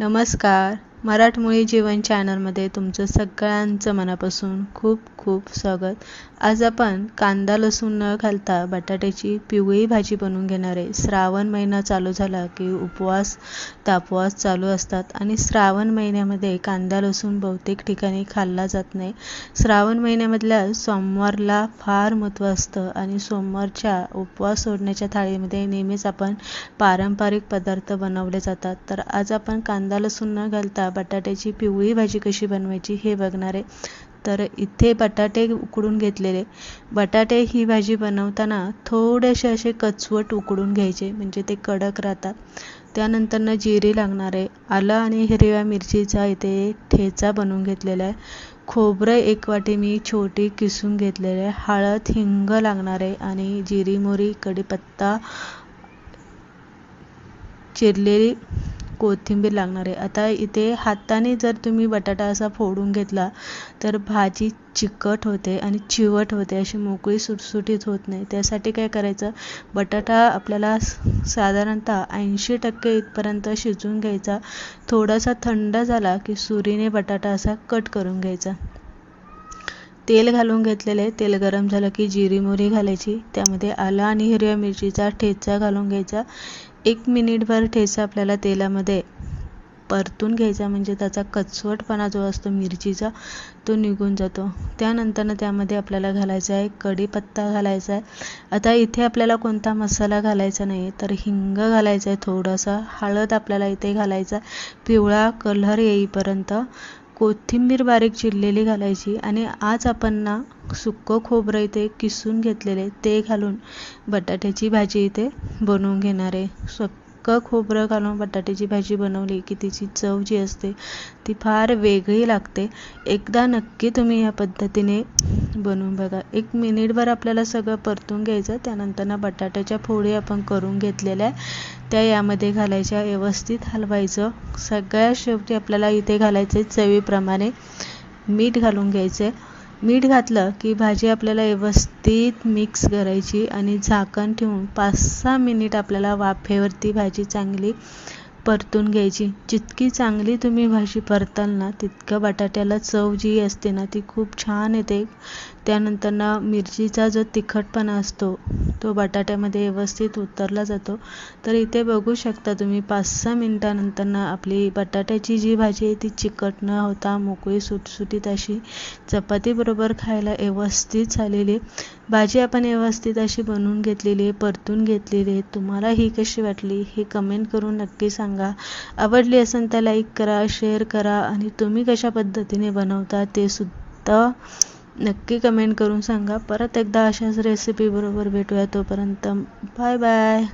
नमस्कार. मराठमोळी जीवन चॅनलमध्ये तुमचं सगळ्यांचं मनापासून खूप खूप स्वागत. आज आपण कांदा लसूण न घालता बटाट्याची पिवळी भाजी बनवून घेणार आहे. श्रावण महिना चालू झाला की उपवास तापवास चालू असतात आणि श्रावण महिन्यामध्ये कांदा लसूण बहुतेक ठिकाणी खाल्ला जात नाही. श्रावण महिन्यामधल्या सोमवारला फार महत्त्व असतं आणि सोमवारच्या उपवास सोडण्याच्या थाळीमध्ये नेहमीच आपण पारंपरिक पदार्थ बनवले जातात. तर आज आपण कांदा लसूण न घालता बटाट्याची पिवळी भाजी कशी बनवायची हे बघणार आहे. तर इथे बटाटे उकडून घेतलेले. बटाटे ही भाजी बनवताना थोडेसे असे कचवट उकडून घ्यायचे म्हणजे ते कडक राहतात. त्यानंतरनं जिरे लागणार आहे. आलं आणि हिरव्या मिरचीचा इथे ठेचा बनवून घेतलेला आहे. खोबरं एक वाटी मी छोटी किसून घेतलेले आहे. हळद हिंग लागणार आहे आणि जिरी मोरी कढीपत्ता चिरलेली कोथिंबीर लागणार आहे. आता इथे हाताने जर तुम्ही बटाटा असा फोडून घेतला तर भाजी चिकट होते आणि चिवट होते अशी मोकळी सुटसुटीत होत नाही. त्यासाठी काय करायचं? बटाटा आपल्याला साधारणतः ऐंशी टक्के इथपर्यंत शिजवून घ्यायचा. थोडासा थंड झाला की सुरीने बटाटा असा कट करून घ्यायचा. तेल घालून घेतलेले तेल गरम झालं की जिरी मोरी घालायची. त्यामध्ये आलं आणि हिरव्या मिरचीचा ठेचा घालून घ्यायचा. एक मिनिटभर ठेचा आपल्याला तेलामध्ये परतून घ्यायचा म्हणजे त्याचा कचवटपणा जो असतो मिरचीचा तो निघून जातो. त्यानंतरनं त्यामध्ये आपल्याला घालायचा आहे कढीपत्ता घालायचा आहे. आता इथे आपल्याला कोणता मसाला घालायचा नाही तर हिंग घालायचा आहे थोडासा. हळद आपल्याला इथे घालायचा पिवळा कलर येईपर्यंत कोथिंबीर बारीक चिरलेली घालायची आणि आज आपण ना सुक्कं खोबरं इथे किसून घेतलेले ते घालून बटाट्याची भाजी इथे बनवून घेणार आहे. इतकं खोबरं घालून बटाट्याची भाजी बनवली की तिची चव जी असते ती फार वेगळी लागते. एकदा नक्की तुम्ही या पद्धतीने बनवून बघा. एक मिनिटभर आपल्याला सगळं परतून घ्यायचं त्यानंतर ना बटाट्याच्या फोडी आपण करून घेतलेल्या त्या यामध्ये घालायच्या व्यवस्थित हलवायचं. सगळ्या शेवटी आपल्याला इथे घालायचं चवीप्रमाणे मीठ घालून घ्यायचं. आहे मीठ घातलं की भाजी आपल्याला व्यवस्थित मिक्स करायची आणि झाकण ठेवून पाच सहा मिनिट आपल्याला वाफेवरती भाजी चांगली परतून घ्यायची. जितकी चांगली तुम्ही भाजी परताल ना तितकं बटाट्याला चव जी असते ना ती खूप छान येते. त्यानंतर ना मिरचीचा जो तिखटपणा असतो तो बटाट्यामध्ये व्यवस्थित उतरला जातो. तर इथे बघू शकता तुम्ही पाच सहा मिनटानंतर ना आपली बटाट्याची जी भाजी आहे ती चिकट न होता मोकळी सुटसुटीत अशी चपातीबरोबर खायला व्यवस्थित झालेली भाजी आपण व्यवस्थित अशी बनवून घेतलेली आहे परतून घेतलेली आहे. तुम्हाला ही कशी वाटली हे कमेंट करून नक्की सांगा. आवडली असेल तर लाईक करा शेअर करा आणि तुम्ही कशा पद्धतीने बनवता ते सुद्धा नक्की कमेंट करून सांगा. परत एकदा अशाच रेसिपीबरोबर भेटूया तोपर्यंत. Bye bye